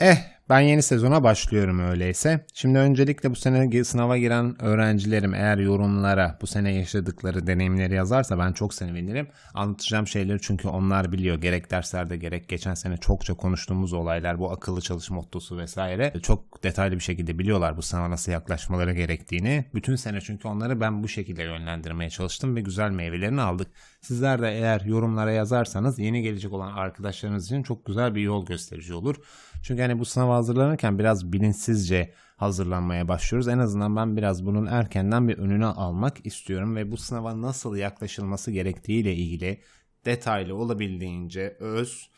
Eh ben yeni sezona başlıyorum öyleyse. Şimdi öncelikle bu sene sınava giren öğrencilerim eğer yorumlara bu sene yaşadıkları deneyimleri yazarsa ben çok sevinirim. Anlatacağım şeyleri çünkü onlar biliyor. Gerek derslerde gerek geçen sene çokça konuştuğumuz olaylar bu akıllı çalışma mottosu vesaire çok detaylı bir şekilde biliyorlar bu sınava nasıl yaklaşmaları gerektiğini. Bütün sene çünkü onları ben bu şekilde yönlendirmeye çalıştım ve güzel meyvelerini aldık. Sizler de eğer yorumlara yazarsanız yeni gelecek olan arkadaşlarınız için çok güzel bir yol gösterici olur. Çünkü hani bu sınava hazırlanırken biraz bilinçsizce hazırlanmaya başlıyoruz. En azından ben biraz bunun erkenden bir önüne almak istiyorum ve bu sınava nasıl yaklaşılması gerektiğiyle ilgili detaylı olabildiğince öz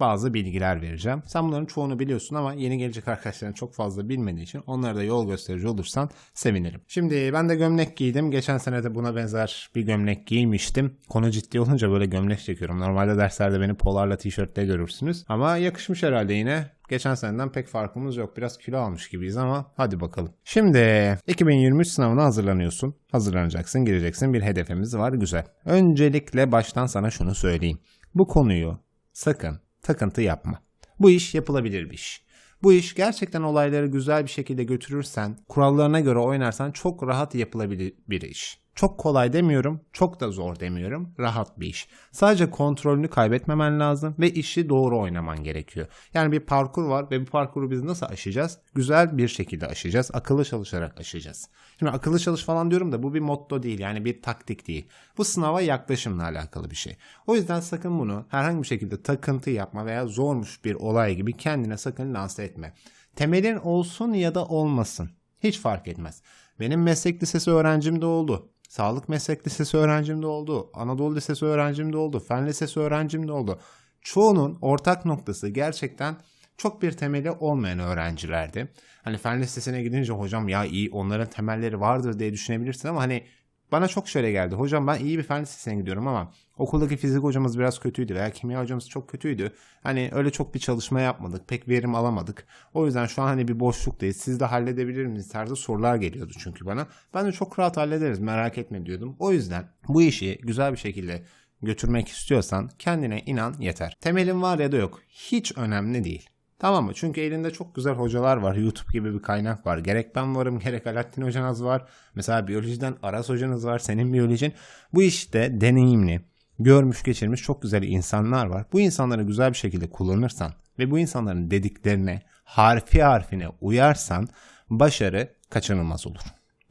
bazı bilgiler vereceğim. Sen bunların çoğunu biliyorsun ama yeni gelecek arkadaşların çok fazla bilmediği için onlara da yol gösterici olursan sevinirim. Şimdi ben de gömlek giydim. Geçen sene de buna benzer bir gömlek giymiştim. Konu ciddi olunca böyle gömlek çekiyorum. Normalde derslerde beni polarla tişörtle görürsünüz. Ama yakışmış herhalde yine. Geçen seneden pek farkımız yok. Biraz kilo almış gibiyiz ama hadi bakalım. Şimdi 2023 sınavına hazırlanıyorsun. Hazırlanacaksın, gireceksin. Bir hedefimiz var. Güzel. Öncelikle baştan sana şunu söyleyeyim. Bu konuyu sakın takıntı yapma. Bu iş yapılabilir bir iş. Bu iş gerçekten olayları güzel bir şekilde götürürsen, kurallarına göre oynarsan çok rahat yapılabilir bir iş. Çok kolay demiyorum, çok da zor demiyorum. Rahat bir iş. Sadece kontrolünü kaybetmemen lazım ve işi doğru oynaman gerekiyor. Yani bir parkur var ve bu parkuru biz nasıl aşacağız? Güzel bir şekilde aşacağız. Akıllı çalışarak aşacağız. Şimdi akıllı çalış falan diyorum da bu bir motto değil yani bir taktik değil. Bu sınava yaklaşımla alakalı bir şey. O yüzden sakın bunu herhangi bir şekilde takıntı yapma veya zormuş bir olay gibi kendine sakın lanse etme. Temelin olsun ya da olmasın. Hiç fark etmez. Benim meslek lisesi öğrencim de oldu. Sağlık meslek lisesi öğrencim de oldu. Anadolu lisesi öğrencim de oldu. Fen lisesi öğrencim de oldu. Çoğunun ortak noktası gerçekten çok bir temeli olmayan öğrencilerdi. Hani fen lisesine gidince hocam ya iyi onların temelleri vardır diye düşünebilirsin ama hani bana çok şöyle geldi. Hocam ben iyi bir fen lisesine gidiyorum ama okuldaki fizik hocamız biraz kötüydü veya kimya hocamız çok kötüydü. Hani öyle çok bir çalışma yapmadık. Pek verim alamadık. O yüzden şu an hani bir boşluktayız. Siz de halledebilir misiniz tarzı sorular geliyordu çünkü bana. Ben de çok rahat hallederiz merak etme diyordum. O yüzden bu işi güzel bir şekilde götürmek istiyorsan kendine inan yeter. Temelin var ya da yok. Hiç önemli değil. Tamam mı? Çünkü elinde çok güzel hocalar var. YouTube gibi bir kaynak var. Gerek ben varım gerek Alaaddin hocanız var. Mesela biyolojiden Aras hocanız var. Senin biyolojin. Bu işte deneyimli, görmüş geçirmiş çok güzel insanlar var. Bu insanları güzel bir şekilde kullanırsan ve bu insanların dediklerine harfi harfine uyarsan başarı kaçınılmaz olur.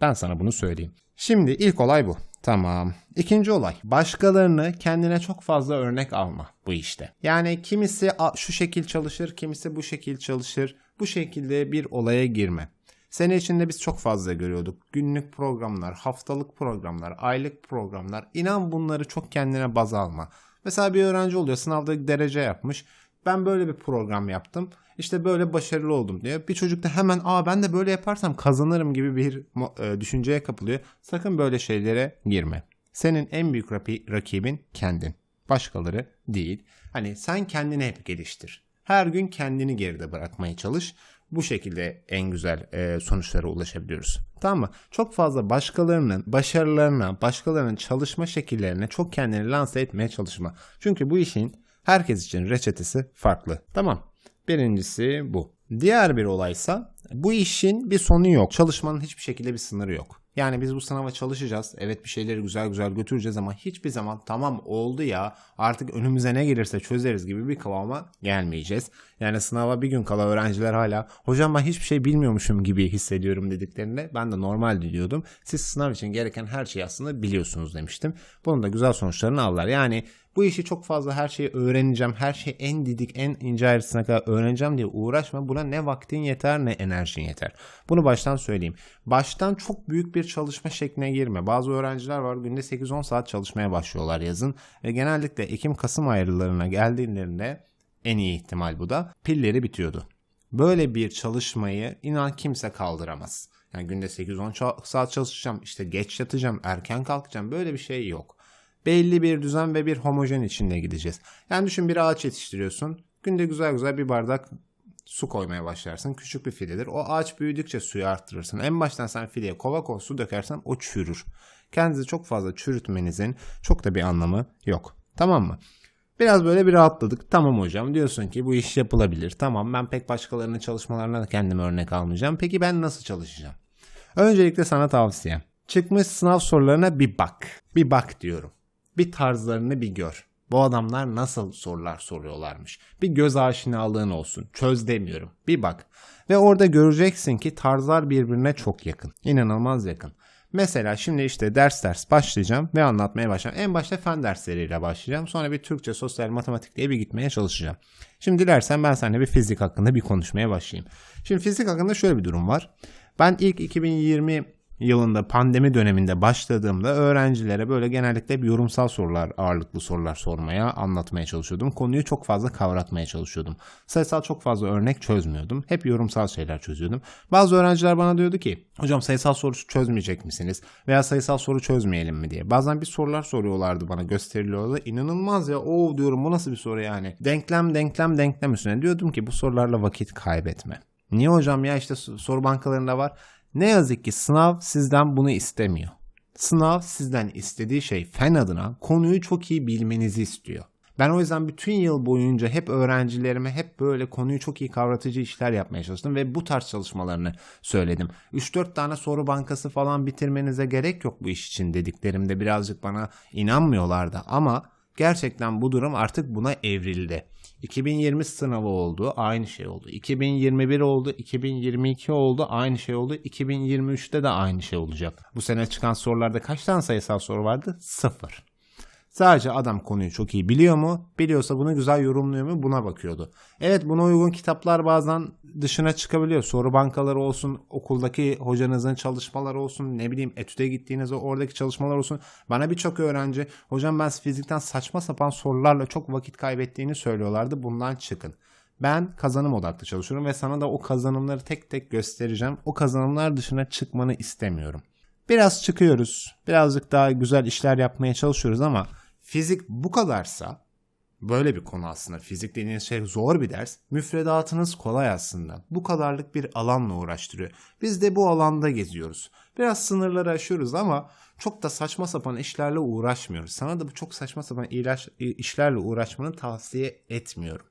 Ben sana bunu söyleyeyim. Şimdi ilk olay bu. Tamam. İkinci olay. Başkalarını kendine çok fazla örnek alma bu işte. Yani kimisi "A, şu şekil çalışır, kimisi bu şekil çalışır. Bu şekilde bir olaya girme. Sene içinde biz çok fazla görüyorduk. Günlük programlar, haftalık programlar, aylık programlar. İnan bunları çok kendine baz alma. Mesela bir öğrenci oluyor sınavda derece yapmış. Ben böyle bir program yaptım. İşte böyle başarılı oldum diyor. Bir çocuk da hemen aa ben de böyle yaparsam kazanırım gibi bir e, düşünceye kapılıyor. Sakın böyle şeylere girme. Senin en büyük rakibin kendin. Başkaları değil. Hani sen kendini hep geliştir. Her gün kendini geride bırakmaya çalış. Bu şekilde en güzel e, sonuçlara ulaşabiliyoruz. Tamam mı? Çok fazla başkalarının başarılarına, başkalarının çalışma şekillerine çok kendini lanse etmeye çalışma. Çünkü bu işin herkes için reçetesi farklı. Tamam. Birincisi bu. Diğer bir olaysa bu işin bir sonu yok. Çalışmanın hiçbir şekilde bir sınırı yok. Yani biz bu sınava çalışacağız. Evet bir şeyleri güzel güzel götüreceğiz ama hiçbir zaman tamam oldu ya artık önümüze ne gelirse çözeriz gibi bir kıvama gelmeyeceğiz. Yani sınava bir gün kala öğrenciler hala hocam ben hiçbir şey bilmiyormuşum gibi hissediyorum dediklerinde ben de normal diyordum. Siz sınav için gereken her şeyi aslında biliyorsunuz demiştim. Bunun da güzel sonuçlarını aldılar. Yani bu işi çok fazla her şeyi öğreneceğim, her şeyi en didik, en ince ayrıntısına kadar öğreneceğim diye uğraşma. Buna ne vaktin yeter ne enerjin yeter. Bunu baştan söyleyeyim. Baştan çok büyük bir çalışma şekline girme. Bazı öğrenciler var günde 8-10 saat çalışmaya başlıyorlar yazın. Ve genellikle Ekim-Kasım aylarına geldiğinde en iyi ihtimal bu da pilleri bitiyordu. Böyle bir çalışmayı inan kimse kaldıramaz. Yani günde 8-10 saat çalışacağım, işte geç yatacağım, erken kalkacağım böyle bir şey yok belli bir düzen ve bir homojen içinde gideceğiz. Yani düşün bir ağaç yetiştiriyorsun. Günde güzel güzel bir bardak su koymaya başlarsın. Küçük bir fidedir. O ağaç büyüdükçe suyu arttırırsın. En baştan sen fideye kova kova su dökersen o çürür. Kendinizi çok fazla çürütmenizin çok da bir anlamı yok. Tamam mı? Biraz böyle bir rahatladık. Tamam hocam diyorsun ki bu iş yapılabilir. Tamam ben pek başkalarının çalışmalarına da kendime örnek almayacağım. Peki ben nasıl çalışacağım? Öncelikle sana tavsiyem. Çıkmış sınav sorularına bir bak. Bir bak diyorum. Bir tarzlarını bir gör. Bu adamlar nasıl sorular soruyorlarmış. Bir göz aşinalığın olsun. Çöz demiyorum. Bir bak. Ve orada göreceksin ki tarzlar birbirine çok yakın. İnanılmaz yakın. Mesela şimdi işte ders ders başlayacağım ve anlatmaya başlayacağım. En başta fen dersleriyle başlayacağım. Sonra bir Türkçe, sosyal, matematik diye bir gitmeye çalışacağım. Şimdi dilersen ben seninle bir fizik hakkında bir konuşmaya başlayayım. Şimdi fizik hakkında şöyle bir durum var. Ben ilk 2020 yılında pandemi döneminde başladığımda öğrencilere böyle genellikle bir yorumsal sorular, ağırlıklı sorular sormaya, anlatmaya çalışıyordum. Konuyu çok fazla kavratmaya çalışıyordum. Sayısal çok fazla örnek çözmüyordum. Hep yorumsal şeyler çözüyordum. Bazı öğrenciler bana diyordu ki, hocam sayısal soru çözmeyecek misiniz? Veya sayısal soru çözmeyelim mi diye. Bazen bir sorular soruyorlardı bana gösteriliyordu. İnanılmaz ya, o diyorum bu nasıl bir soru yani? Denklem, denklem, denklem üstüne. Diyordum ki bu sorularla vakit kaybetme. Niye hocam ya işte soru bankalarında var. Ne yazık ki sınav sizden bunu istemiyor. Sınav sizden istediği şey fen adına konuyu çok iyi bilmenizi istiyor. Ben o yüzden bütün yıl boyunca hep öğrencilerime hep böyle konuyu çok iyi kavratıcı işler yapmaya çalıştım ve bu tarz çalışmalarını söyledim. 3-4 tane soru bankası falan bitirmenize gerek yok bu iş için dediklerimde birazcık bana inanmıyorlardı ama gerçekten bu durum artık buna evrildi. 2020 sınavı oldu aynı şey oldu. 2021 oldu, 2022 oldu aynı şey oldu. 2023'te de aynı şey olacak. Bu sene çıkan sorularda kaç tane sayısal soru vardı? Sıfır. Sadece adam konuyu çok iyi biliyor mu? Biliyorsa bunu güzel yorumluyor mu? Buna bakıyordu. Evet buna uygun kitaplar bazen dışına çıkabiliyor. Soru bankaları olsun, okuldaki hocanızın çalışmaları olsun, ne bileyim etüde gittiğinizde oradaki çalışmalar olsun. Bana birçok öğrenci hocam ben fizikten saçma sapan sorularla çok vakit kaybettiğini söylüyorlardı. Bundan çıkın. Ben kazanım odaklı çalışıyorum ve sana da o kazanımları tek tek göstereceğim. O kazanımlar dışına çıkmanı istemiyorum. Biraz çıkıyoruz. Birazcık daha güzel işler yapmaya çalışıyoruz ama Fizik bu kadarsa böyle bir konu aslında. Fizik dediğiniz şey zor bir ders. Müfredatınız kolay aslında. Bu kadarlık bir alanla uğraştırıyor. Biz de bu alanda geziyoruz. Biraz sınırları aşıyoruz ama çok da saçma sapan işlerle uğraşmıyoruz. Sana da bu çok saçma sapan işlerle uğraşmanı tavsiye etmiyorum.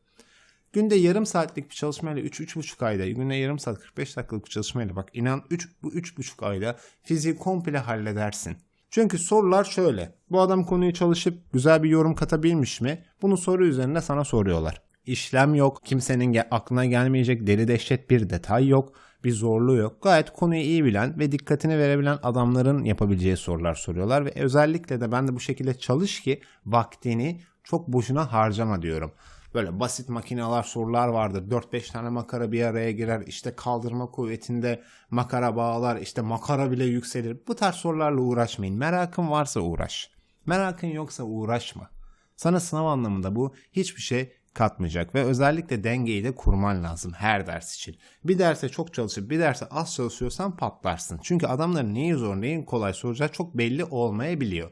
Günde yarım saatlik bir çalışmayla 3-3,5 ayda, günde yarım saat 45 dakikalık bir çalışmayla bak inan 3, bu 3,5 ayda fiziği komple halledersin. Çünkü sorular şöyle. Bu adam konuyu çalışıp güzel bir yorum katabilmiş mi? Bunu soru üzerine sana soruyorlar. İşlem yok, kimsenin aklına gelmeyecek deli dehşet bir detay yok, bir zorluğu yok. Gayet konuyu iyi bilen ve dikkatini verebilen adamların yapabileceği sorular soruyorlar ve özellikle de ben de bu şekilde çalış ki vaktini çok boşuna harcama diyorum. Böyle basit makineler sorular vardır. 4-5 tane makara bir araya girer. İşte kaldırma kuvvetinde makara bağlar. İşte makara bile yükselir. Bu tarz sorularla uğraşmayın. Merakın varsa uğraş. Merakın yoksa uğraşma. Sana sınav anlamında bu hiçbir şey katmayacak ve özellikle dengeyi de kurman lazım her ders için. Bir derse çok çalışıp bir derse az çalışıyorsan patlarsın. Çünkü adamların neyi zor neyin kolay soracağı çok belli olmayabiliyor.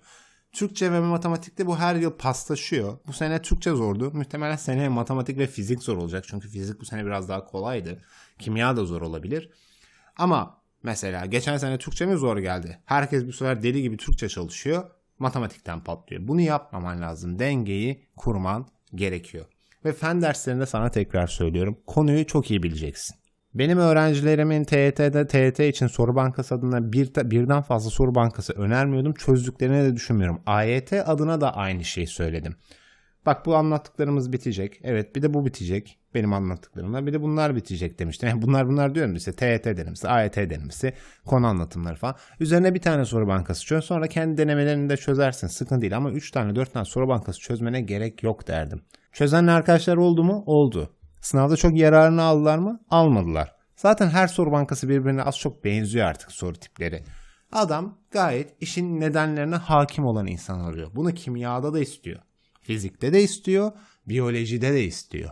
Türkçe ve matematikte bu her yıl paslaşıyor. Bu sene Türkçe zordu. Muhtemelen seneye matematik ve fizik zor olacak. Çünkü fizik bu sene biraz daha kolaydı. Kimya da zor olabilir. Ama mesela geçen sene Türkçe mi zor geldi? Herkes bu sefer deli gibi Türkçe çalışıyor. Matematikten patlıyor. Bunu yapmaman lazım. Dengeyi kurman gerekiyor. Ve fen derslerinde sana tekrar söylüyorum. Konuyu çok iyi bileceksin. Benim öğrencilerimin TYT'de TYT için soru bankası adına bir, birden fazla soru bankası önermiyordum. Çözdüklerini de düşünmüyorum. AYT adına da aynı şeyi söyledim. Bak bu anlattıklarımız bitecek. Evet bir de bu bitecek. Benim anlattıklarımla. Bir de bunlar bitecek demiştim. Yani bunlar bunlar diyorum işte TYT denemesi, AYT denemesi, konu anlatımları falan. Üzerine bir tane soru bankası çöz. Sonra kendi denemelerini de çözersin. Sıkıntı değil ama 3 tane 4 tane soru bankası çözmene gerek yok derdim. Çözen arkadaşlar oldu mu? Oldu. Sınavda çok yararını aldılar mı? Almadılar. Zaten her soru bankası birbirine az çok benziyor artık soru tipleri. Adam gayet işin nedenlerine hakim olan insan arıyor. Bunu kimyada da istiyor. Fizikte de istiyor. Biyolojide de istiyor.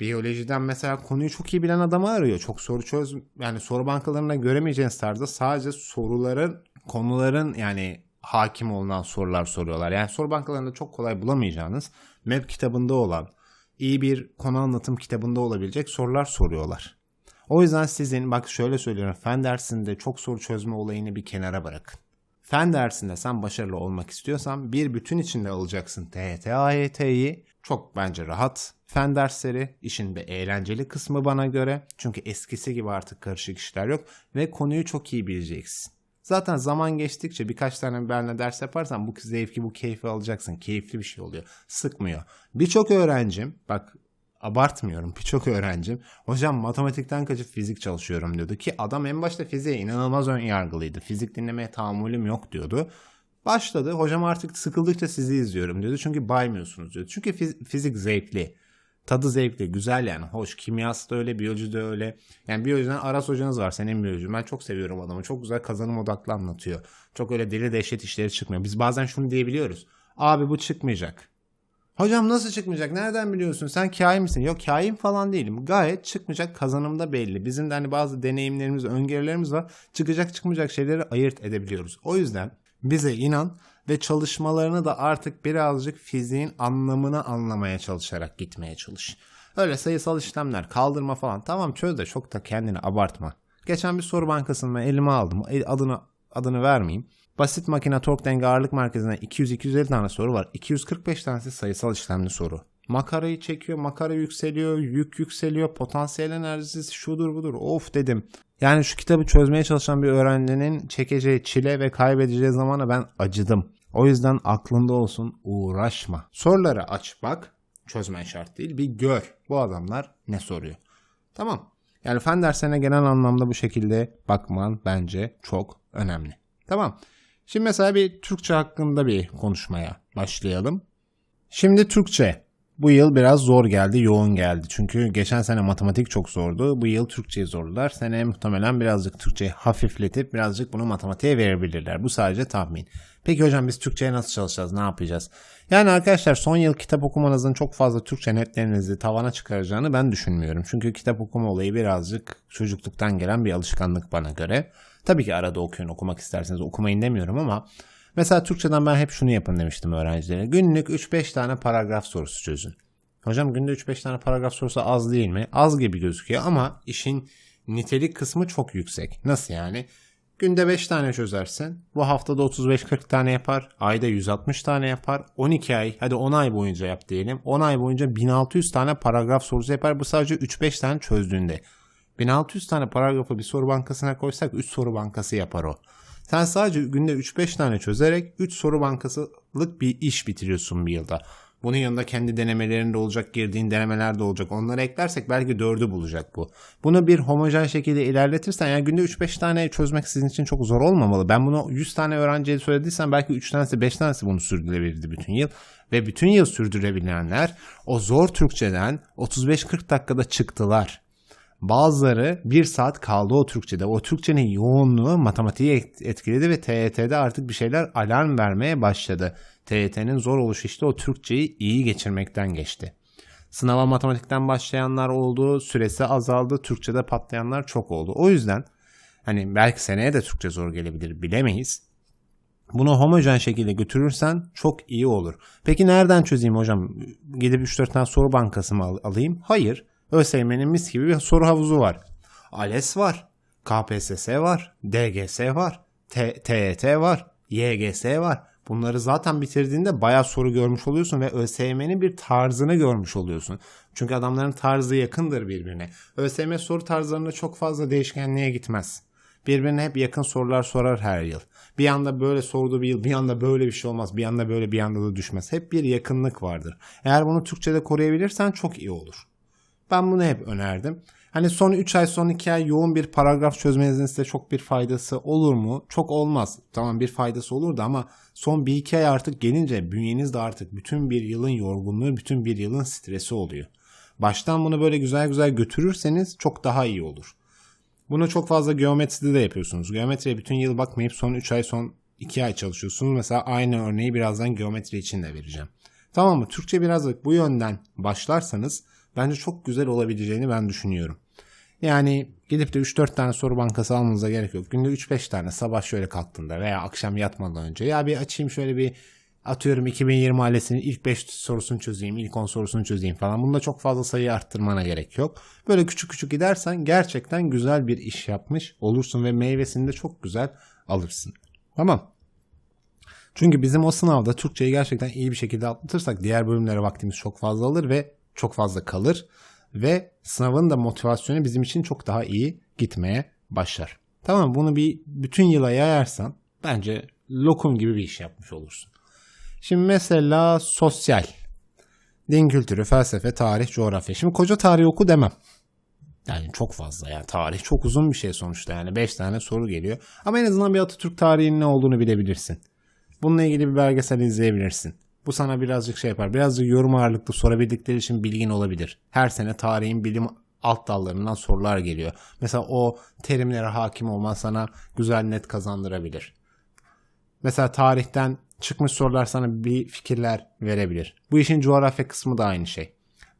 Biyolojiden mesela konuyu çok iyi bilen adamı arıyor. Çok soru çöz yani soru bankalarında göremeyeceğiniz tarzda sadece soruların konuların yani hakim olunan sorular soruyorlar. Yani soru bankalarında çok kolay bulamayacağınız MEP kitabında olan iyi bir konu anlatım kitabında olabilecek sorular soruyorlar. O yüzden sizin bak şöyle söylüyorum fen dersinde çok soru çözme olayını bir kenara bırakın. Fen dersinde sen başarılı olmak istiyorsan bir bütün içinde alacaksın TYT, AYT'yi. Çok bence rahat fen dersleri. işin bir eğlenceli kısmı bana göre. Çünkü eskisi gibi artık karışık işler yok ve konuyu çok iyi bileceksin. Zaten zaman geçtikçe birkaç tane benle ders yaparsan bu zevki, bu keyfi alacaksın. Keyifli bir şey oluyor. Sıkmıyor. Birçok öğrencim, bak abartmıyorum birçok öğrencim hocam matematikten kaçıp fizik çalışıyorum diyordu ki adam en başta fiziğe inanılmaz ön yargılıydı. Fizik dinlemeye tahammülüm yok diyordu. Başladı hocam artık sıkıldıkça sizi izliyorum diyordu çünkü baymıyorsunuz diyordu. Çünkü fiz- fizik zevkli. Tadı zevkli, güzel yani. Hoş. Kimyası da öyle, biyoloji de öyle. Yani biyolojiden Aras hocanız var. Senin biyoloji. Ben çok seviyorum adamı. Çok güzel kazanım odaklı anlatıyor. Çok öyle deli dehşet işleri çıkmıyor. Biz bazen şunu diyebiliyoruz. Abi bu çıkmayacak. Hocam nasıl çıkmayacak? Nereden biliyorsun? Sen kain misin? Yok kain falan değilim. Gayet çıkmayacak kazanımda belli. Bizim de hani bazı deneyimlerimiz, öngörülerimiz var. Çıkacak çıkmayacak şeyleri ayırt edebiliyoruz. O yüzden bize inan ve çalışmalarını da artık birazcık fiziğin anlamını anlamaya çalışarak gitmeye çalış. Öyle sayısal işlemler, kaldırma falan tamam çöz de çok da kendini abartma. Geçen bir soru bankasını elime aldım. El- Adını adını vermeyeyim. Basit makine tork denge ağırlık merkezinden 200-250 tane soru var. 245 tanesi sayısal işlemli soru. Makarayı çekiyor, makara yükseliyor, yük yükseliyor, potansiyel enerjisi şudur budur. Of dedim. Yani şu kitabı çözmeye çalışan bir öğrencinin çekeceği çile ve kaybedeceği zamana ben acıdım. O yüzden aklında olsun uğraşma. Soruları aç bak. Çözmen şart değil. Bir gör. Bu adamlar ne soruyor. Tamam. Yani fen derslerine genel anlamda bu şekilde bakman bence çok önemli. Tamam. Şimdi mesela bir Türkçe hakkında bir konuşmaya başlayalım. Şimdi Türkçe. Bu yıl biraz zor geldi, yoğun geldi. Çünkü geçen sene matematik çok zordu. Bu yıl Türkçeyi zorlar. Sene muhtemelen birazcık Türkçeyi hafifletip birazcık bunu matematiğe verebilirler. Bu sadece tahmin. Peki hocam biz Türkçe'ye nasıl çalışacağız? Ne yapacağız? Yani arkadaşlar son yıl kitap okumanızın çok fazla Türkçe netlerinizi tavana çıkaracağını ben düşünmüyorum. Çünkü kitap okuma olayı birazcık çocukluktan gelen bir alışkanlık bana göre. Tabii ki arada okuyun okumak isterseniz okumayın demiyorum ama mesela Türkçeden ben hep şunu yapın demiştim öğrencilere. Günlük 3-5 tane paragraf sorusu çözün. Hocam günde 3-5 tane paragraf sorusu az değil mi? Az gibi gözüküyor ama işin nitelik kısmı çok yüksek. Nasıl yani? Günde 5 tane çözersin. Bu haftada 35-40 tane yapar. Ayda 160 tane yapar. 12 ay hadi 10 ay boyunca yap diyelim. 10 ay boyunca 1600 tane paragraf sorusu yapar. Bu sadece 3-5 tane çözdüğünde. 1600 tane paragrafı bir soru bankasına koysak 3 soru bankası yapar o. Sen sadece günde 3-5 tane çözerek 3 soru bankasılık bir iş bitiriyorsun bir yılda. Bunun yanında kendi denemelerinde olacak, girdiğin denemeler de olacak. Onları eklersek belki 4'ü bulacak bu. Bunu bir homojen şekilde ilerletirsen yani günde 3-5 tane çözmek sizin için çok zor olmamalı. Ben bunu 100 tane öğrenciye söylediysem belki 3 tanesi 5 tanesi bunu sürdürebilirdi bütün yıl. Ve bütün yıl sürdürebilenler o zor Türkçeden 35-40 dakikada çıktılar. Bazıları bir saat kaldı o Türkçede. O Türkçenin yoğunluğu matematiği etkiledi ve TYT'de artık bir şeyler alarm vermeye başladı. TYT'nin zor oluşu işte o Türkçeyi iyi geçirmekten geçti. Sınava matematikten başlayanlar oldu, süresi azaldı, Türkçede patlayanlar çok oldu. O yüzden hani belki seneye de Türkçe zor gelebilir bilemeyiz. Bunu homojen şekilde götürürsen çok iyi olur. Peki nereden çözeyim hocam? Gidip 3-4 tane soru bankası mı al- alayım? Hayır. ÖSYM'nin mis gibi bir soru havuzu var. ALES var. KPSS var. DGS var. T- TYT var. YGS var. Bunları zaten bitirdiğinde bayağı soru görmüş oluyorsun ve ÖSYM'nin bir tarzını görmüş oluyorsun. Çünkü adamların tarzı yakındır birbirine. ÖSYM soru tarzlarında çok fazla değişkenliğe gitmez. Birbirine hep yakın sorular sorar her yıl. Bir anda böyle sordu bir yıl, bir anda böyle bir şey olmaz, bir anda böyle bir anda da düşmez. Hep bir yakınlık vardır. Eğer bunu Türkçe'de koruyabilirsen çok iyi olur. Ben bunu hep önerdim. Hani son 3 ay son 2 ay yoğun bir paragraf çözmenizin size çok bir faydası olur mu? Çok olmaz. Tamam bir faydası olurdu ama son 1-2 ay artık gelince bünyenizde artık bütün bir yılın yorgunluğu, bütün bir yılın stresi oluyor. Baştan bunu böyle güzel güzel götürürseniz çok daha iyi olur. Bunu çok fazla geometride de yapıyorsunuz. Geometriye bütün yıl bakmayıp son 3 ay son 2 ay çalışıyorsunuz. Mesela aynı örneği birazdan geometri için de vereceğim. Tamam mı? Türkçe birazcık bu yönden başlarsanız bence çok güzel olabileceğini ben düşünüyorum. Yani gidip de 3-4 tane soru bankası almanıza gerek yok. Günde 3-5 tane sabah şöyle kalktığında veya akşam yatmadan önce ya bir açayım şöyle bir atıyorum 2020 ailesinin ilk 5 sorusunu çözeyim, ilk 10 sorusunu çözeyim falan. Bunda çok fazla sayı arttırmana gerek yok. Böyle küçük küçük gidersen gerçekten güzel bir iş yapmış olursun ve meyvesini de çok güzel alırsın. Tamam. Çünkü bizim o sınavda Türkçeyi gerçekten iyi bir şekilde atlatırsak diğer bölümlere vaktimiz çok fazla alır ve çok fazla kalır. Ve sınavın da motivasyonu bizim için çok daha iyi gitmeye başlar. Tamam bunu bir bütün yıla yayarsan bence lokum gibi bir iş yapmış olursun. Şimdi mesela sosyal, din kültürü, felsefe, tarih, coğrafya. Şimdi koca tarih oku demem. Yani çok fazla yani tarih çok uzun bir şey sonuçta yani 5 tane soru geliyor. Ama en azından bir Atatürk tarihinin ne olduğunu bilebilirsin. Bununla ilgili bir belgesel izleyebilirsin. Bu sana birazcık şey yapar. Birazcık yorum ağırlıklı sorabildikleri için bilgin olabilir. Her sene tarihin bilim alt dallarından sorular geliyor. Mesela o terimlere hakim olman sana güzel net kazandırabilir. Mesela tarihten çıkmış sorular sana bir fikirler verebilir. Bu işin coğrafya kısmı da aynı şey.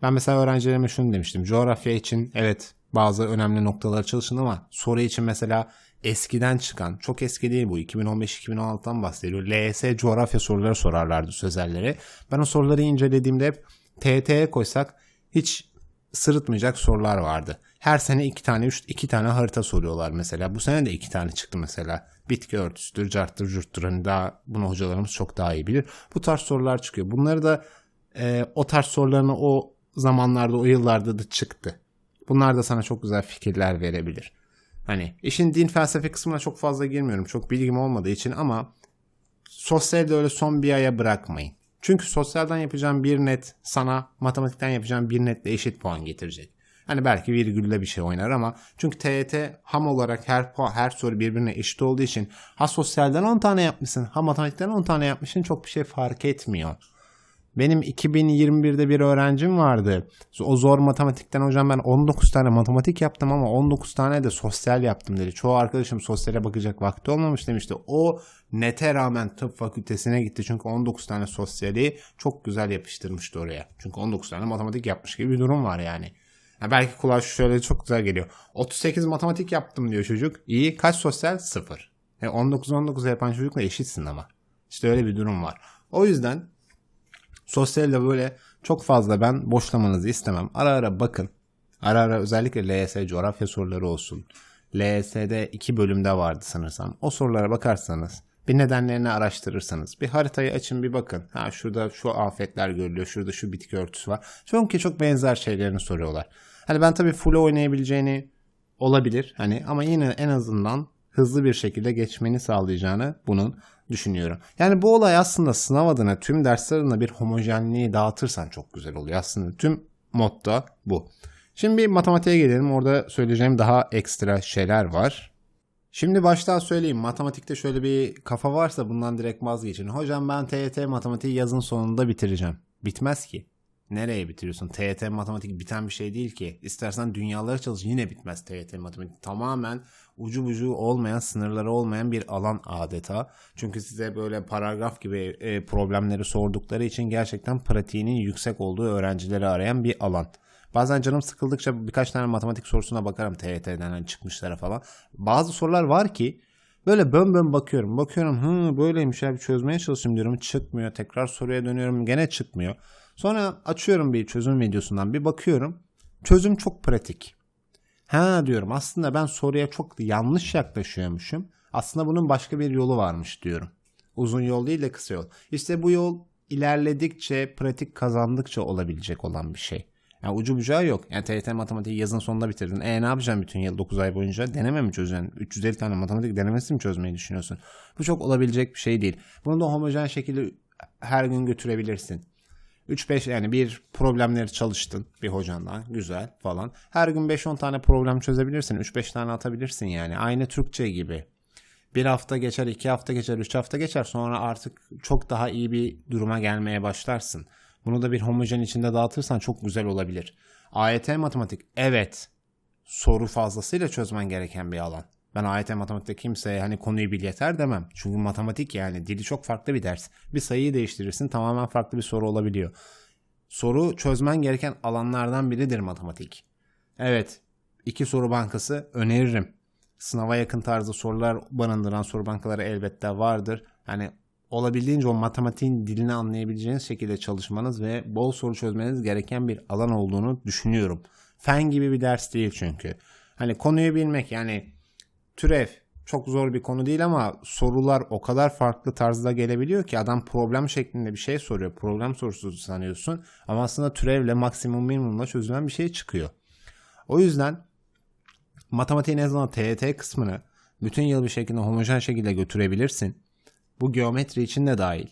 Ben mesela öğrencilerime şunu demiştim. Coğrafya için evet bazı önemli noktalar çalışın ama soru için mesela eskiden çıkan, çok eski değil bu 2015-2016'dan bahsediyor. LS coğrafya soruları sorarlardı sözellere. Ben o soruları incelediğimde hep TT'ye koysak hiç sırıtmayacak sorular vardı. Her sene iki tane, üç, iki tane harita soruyorlar mesela. Bu sene de iki tane çıktı mesela. Bitki örtüsüdür, carttır, curttur. Hani daha bunu hocalarımız çok daha iyi bilir. Bu tarz sorular çıkıyor. Bunları da e, o tarz sorularını o zamanlarda, o yıllarda da çıktı. Bunlar da sana çok güzel fikirler verebilir. Hani işin din felsefe kısmına çok fazla girmiyorum. Çok bilgim olmadığı için ama sosyalde öyle son bir aya bırakmayın. Çünkü sosyalden yapacağım bir net sana matematikten yapacağım bir netle eşit puan getirecek. Hani belki virgülle bir şey oynar ama çünkü TYT ham olarak her her soru birbirine eşit olduğu için ha sosyalden 10 tane yapmışsın ha matematikten 10 tane yapmışsın çok bir şey fark etmiyor. Benim 2021'de bir öğrencim vardı. O zor matematikten hocam ben 19 tane matematik yaptım ama 19 tane de sosyal yaptım dedi. Çoğu arkadaşım sosyale bakacak vakti olmamış demişti. O nete rağmen tıp fakültesine gitti. Çünkü 19 tane sosyali çok güzel yapıştırmıştı oraya. Çünkü 19 tane matematik yapmış gibi bir durum var yani. yani belki kulağa şöyle çok güzel geliyor. 38 matematik yaptım diyor çocuk. İyi kaç sosyal? Sıfır. Yani 19-19 yapan çocukla eşitsin ama. İşte öyle bir durum var. O yüzden Sosyalde böyle çok fazla ben boşlamanızı istemem. Ara ara bakın. Ara ara özellikle LYS coğrafya soruları olsun. LYS'de iki bölümde vardı sanırsam. O sorulara bakarsanız bir nedenlerini araştırırsanız bir haritayı açın bir bakın. Ha şurada şu afetler görülüyor. Şurada şu bitki örtüsü var. Çünkü çok benzer şeylerini soruyorlar. Hani ben tabii full oynayabileceğini olabilir. Hani ama yine en azından hızlı bir şekilde geçmeni sağlayacağını bunun düşünüyorum. Yani bu olay aslında sınav adına tüm dersler adına bir homojenliği dağıtırsan çok güzel oluyor. Aslında tüm modda bu. Şimdi bir matematiğe gelelim. Orada söyleyeceğim daha ekstra şeyler var. Şimdi baştan söyleyeyim. Matematikte şöyle bir kafa varsa bundan direkt vazgeçin. Hocam ben TYT matematiği yazın sonunda bitireceğim. Bitmez ki. Nereye bitiriyorsun? TYT matematik biten bir şey değil ki. İstersen dünyaları çalış yine bitmez TYT matematik. Tamamen ucu bucu olmayan, sınırları olmayan bir alan adeta. Çünkü size böyle paragraf gibi e, problemleri sordukları için gerçekten pratiğinin yüksek olduğu öğrencileri arayan bir alan. Bazen canım sıkıldıkça birkaç tane matematik sorusuna bakarım TYT'den hani çıkmışlara falan. Bazı sorular var ki böyle bön bön bakıyorum. Bakıyorum hı böyleymiş abi çözmeye çalışıyorum diyorum. Çıkmıyor. Tekrar soruya dönüyorum gene çıkmıyor. Sonra açıyorum bir çözüm videosundan bir bakıyorum. Çözüm çok pratik. Ha diyorum aslında ben soruya çok yanlış yaklaşıyormuşum. Aslında bunun başka bir yolu varmış diyorum. Uzun yol değil de kısa yol. İşte bu yol ilerledikçe, pratik kazandıkça olabilecek olan bir şey. Yani ucu bucağı yok. Yani TYT matematiği yazın sonunda bitirdin. E ne yapacaksın bütün yıl 9 ay boyunca? Deneme mi çözeceksin? 350 tane matematik denemesi mi çözmeyi düşünüyorsun? Bu çok olabilecek bir şey değil. Bunu da homojen şekilde her gün götürebilirsin. 3-5 yani bir problemleri çalıştın bir hocandan güzel falan. Her gün 5-10 tane problem çözebilirsin. 3-5 tane atabilirsin yani. Aynı Türkçe gibi. Bir hafta geçer, iki hafta geçer, üç hafta geçer. Sonra artık çok daha iyi bir duruma gelmeye başlarsın. Bunu da bir homojen içinde dağıtırsan çok güzel olabilir. AYT matematik evet soru fazlasıyla çözmen gereken bir alan. Ben AYT matematikte kimseye hani konuyu bil yeter demem. Çünkü matematik yani dili çok farklı bir ders. Bir sayıyı değiştirirsin tamamen farklı bir soru olabiliyor. Soru çözmen gereken alanlardan biridir matematik. Evet iki soru bankası öneririm. Sınava yakın tarzda sorular barındıran soru bankaları elbette vardır. Hani olabildiğince o matematiğin dilini anlayabileceğiniz şekilde çalışmanız ve bol soru çözmeniz gereken bir alan olduğunu düşünüyorum. Fen gibi bir ders değil çünkü. Hani konuyu bilmek yani türev, çok zor bir konu değil ama sorular o kadar farklı tarzda gelebiliyor ki adam problem şeklinde bir şey soruyor. Problem sorusu sanıyorsun ama aslında türevle maksimum minimumla çözülen bir şey çıkıyor. O yüzden matematiğin en azından TET kısmını bütün yıl bir şekilde homojen şekilde götürebilirsin. Bu geometri için de dahil.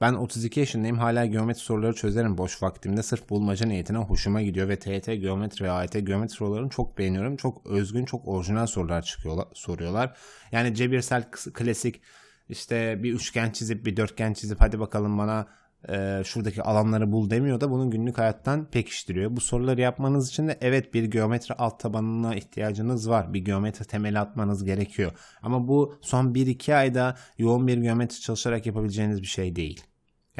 Ben 32 yaşındayım hala geometri soruları çözerim boş vaktimde sırf bulmaca niyetine hoşuma gidiyor ve TET geometri ve AYT geometri sorularını çok beğeniyorum. Çok özgün, çok orijinal sorular çıkıyorlar, soruyorlar. Yani cebirsel klasik işte bir üçgen çizip bir dörtgen çizip hadi bakalım bana e, şuradaki alanları bul demiyor da bunu günlük hayattan pekiştiriyor. Bu soruları yapmanız için de evet bir geometri alt tabanına ihtiyacınız var. Bir geometri temeli atmanız gerekiyor. Ama bu son 1-2 ayda yoğun bir geometri çalışarak yapabileceğiniz bir şey değil.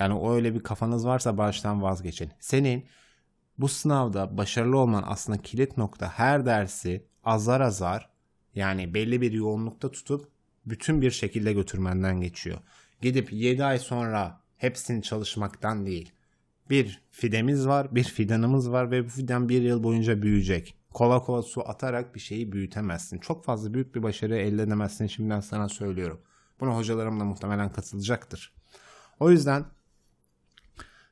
Yani öyle bir kafanız varsa baştan vazgeçin. Senin bu sınavda başarılı olman aslında kilit nokta her dersi azar azar yani belli bir yoğunlukta tutup bütün bir şekilde götürmenden geçiyor. Gidip 7 ay sonra hepsini çalışmaktan değil. Bir fidemiz var, bir fidanımız var ve bu fidan bir yıl boyunca büyüyecek. Kola kola su atarak bir şeyi büyütemezsin. Çok fazla büyük bir başarı elde edemezsin şimdiden sana söylüyorum. Buna hocalarım da muhtemelen katılacaktır. O yüzden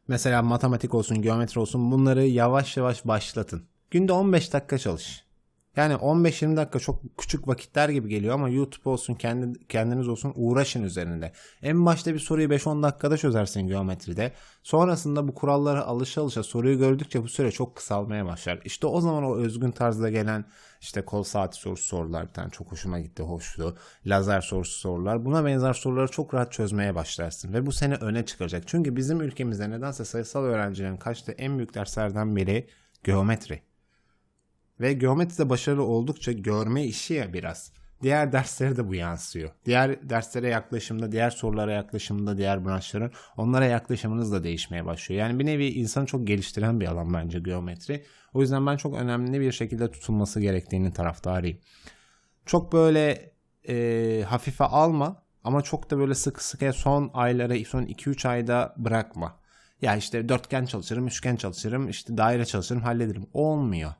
Mesela matematik olsun, geometri olsun bunları yavaş yavaş başlatın. Günde 15 dakika çalış. Yani 15-20 dakika çok küçük vakitler gibi geliyor ama YouTube olsun, kendi, kendiniz olsun uğraşın üzerinde. En başta bir soruyu 5-10 dakikada çözersin geometride. Sonrasında bu kurallara alışa alışa soruyu gördükçe bu süre çok kısalmaya başlar. İşte o zaman o özgün tarzda gelen işte kol saati sorusu sorular bir tane çok hoşuma gitti, hoştu. Lazer sorusu sorular. Buna benzer soruları çok rahat çözmeye başlarsın. Ve bu seni öne çıkaracak. Çünkü bizim ülkemizde nedense sayısal öğrencilerin kaçtığı en büyük derslerden biri geometri. Ve geometride başarılı oldukça görme işi ya biraz. Diğer derslere de bu yansıyor. Diğer derslere yaklaşımda, diğer sorulara yaklaşımda, diğer branşların onlara yaklaşımınız da değişmeye başlıyor. Yani bir nevi insanı çok geliştiren bir alan bence geometri. O yüzden ben çok önemli bir şekilde tutulması gerektiğini taraftarıyım. Çok böyle e, hafife alma ama çok da böyle sıkı sıkıya son aylara, son 2-3 ayda bırakma. Ya işte dörtgen çalışırım, üçgen çalışırım, işte daire çalışırım, hallederim. Olmuyor.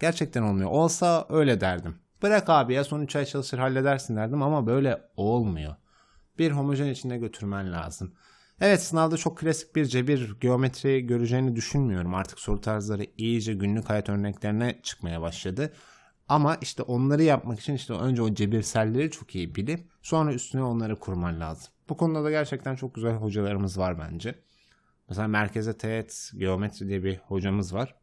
Gerçekten olmuyor. Olsa öyle derdim. Bırak abi ya son 3 ay çalışır halledersin derdim ama böyle olmuyor. Bir homojen içinde götürmen lazım. Evet sınavda çok klasik bir cebir geometri göreceğini düşünmüyorum. Artık soru tarzları iyice günlük hayat örneklerine çıkmaya başladı. Ama işte onları yapmak için işte önce o cebirselleri çok iyi bilip sonra üstüne onları kurman lazım. Bu konuda da gerçekten çok güzel hocalarımız var bence. Mesela merkeze teğet geometri diye bir hocamız var.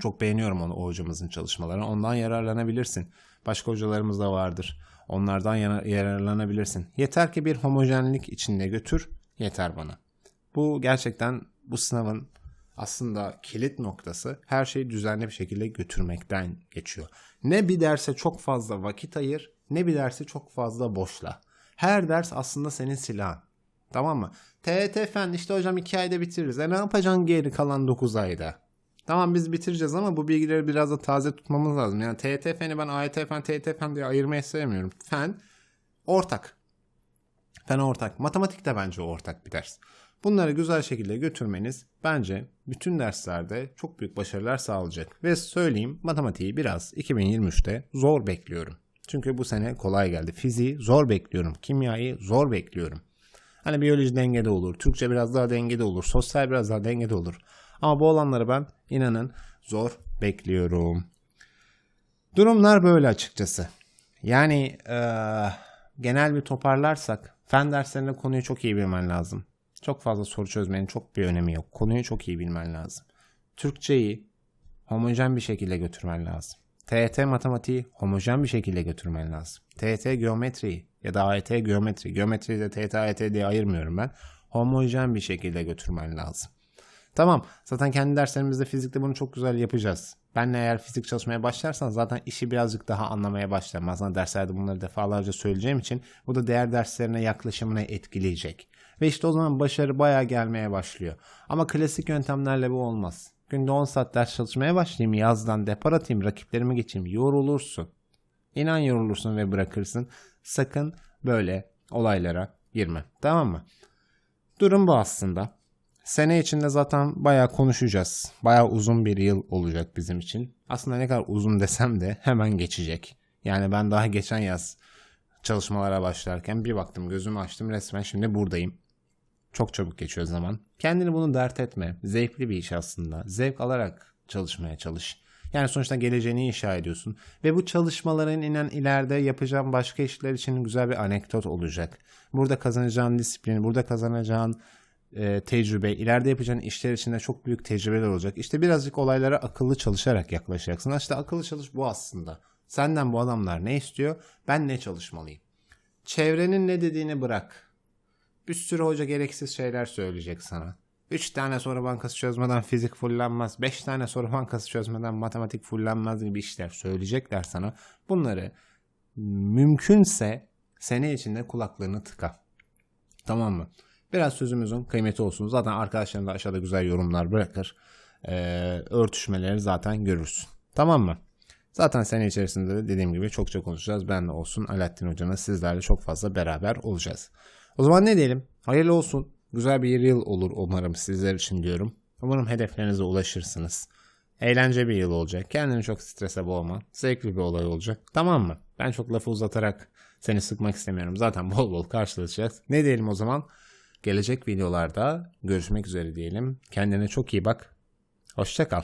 Çok beğeniyorum onu o hocamızın çalışmalarını. Ondan yararlanabilirsin. Başka hocalarımız da vardır. Onlardan yararlanabilirsin. Yeter ki bir homojenlik içinde götür. Yeter bana. Bu gerçekten bu sınavın aslında kilit noktası her şeyi düzenli bir şekilde götürmekten geçiyor. Ne bir derse çok fazla vakit ayır ne bir dersi çok fazla boşla. Her ders aslında senin silahın. Tamam mı? TET fen işte hocam 2 ayda bitiririz. E ne yapacaksın geri kalan 9 ayda? Tamam biz bitireceğiz ama bu bilgileri biraz da taze tutmamız lazım. Yani TET feni ben AYT fen, TET fen diye ayırmayı sevmiyorum. Fen ortak. Fen ortak. Matematik de bence ortak bir ders. Bunları güzel şekilde götürmeniz bence bütün derslerde çok büyük başarılar sağlayacak. Ve söyleyeyim matematiği biraz 2023'te zor bekliyorum. Çünkü bu sene kolay geldi. Fiziği zor bekliyorum. Kimyayı zor bekliyorum. Hani biyoloji dengede olur. Türkçe biraz daha dengede olur. Sosyal biraz daha dengede olur. Ama bu olanları ben inanın zor bekliyorum. Durumlar böyle açıkçası. Yani e, genel bir toparlarsak fen derslerinde konuyu çok iyi bilmen lazım. Çok fazla soru çözmenin çok bir önemi yok. Konuyu çok iyi bilmen lazım. Türkçeyi homojen bir şekilde götürmen lazım. TET matematiği homojen bir şekilde götürmen lazım. TET geometriyi ya da AYT geometri. Geometriyi de TET AYT diye ayırmıyorum ben. Homojen bir şekilde götürmen lazım. Tamam zaten kendi derslerimizde fizikte bunu çok güzel yapacağız. Benle eğer fizik çalışmaya başlarsan zaten işi birazcık daha anlamaya başlarım. Aslında derslerde bunları defalarca söyleyeceğim için bu da değer derslerine yaklaşımını etkileyecek. Ve işte o zaman başarı bayağı gelmeye başlıyor. Ama klasik yöntemlerle bu olmaz. Günde 10 saat ders çalışmaya başlayayım, yazdan depar atayım, rakiplerimi geçeyim. Yorulursun. İnan yorulursun ve bırakırsın. Sakın böyle olaylara girme. Tamam mı? Durum bu aslında. Sene içinde zaten bayağı konuşacağız. Bayağı uzun bir yıl olacak bizim için. Aslında ne kadar uzun desem de hemen geçecek. Yani ben daha geçen yaz çalışmalara başlarken bir baktım gözümü açtım resmen şimdi buradayım. Çok çabuk geçiyor zaman. Kendini bunu dert etme. Zevkli bir iş aslında. Zevk alarak çalışmaya çalış. Yani sonuçta geleceğini inşa ediyorsun. Ve bu çalışmaların inen ileride yapacağın başka işler için güzel bir anekdot olacak. Burada kazanacağın disiplin, burada kazanacağın e, tecrübe, ileride yapacağın işler içinde çok büyük tecrübeler olacak. İşte birazcık olaylara akıllı çalışarak yaklaşacaksın. İşte akıllı çalış bu aslında. Senden bu adamlar ne istiyor? Ben ne çalışmalıyım? Çevrenin ne dediğini bırak. Bir sürü hoca gereksiz şeyler söyleyecek sana. 3 tane soru bankası çözmeden fizik fullenmez. 5 tane soru bankası çözmeden matematik fullenmez gibi işler söyleyecekler sana. Bunları mümkünse sene içinde kulaklarını tıka. Tamam mı? Biraz sözümüzün kıymeti olsun. Zaten arkadaşlarım da aşağıda güzel yorumlar bırakır. Ee, örtüşmeleri zaten görürsün. Tamam mı? Zaten sene içerisinde de dediğim gibi çokça konuşacağız. Ben de olsun Alaaddin Hoca'nın sizlerle çok fazla beraber olacağız. O zaman ne diyelim? Hayırlı olsun. Güzel bir yıl olur umarım sizler için diyorum. Umarım hedeflerinize ulaşırsınız. Eğlence bir yıl olacak. Kendini çok strese boğma. Zevkli bir olay olacak. Tamam mı? Ben çok lafı uzatarak seni sıkmak istemiyorum. Zaten bol bol karşılaşacağız. Ne diyelim o zaman? Gelecek videolarda görüşmek üzere diyelim. Kendine çok iyi bak. Hoşça kal.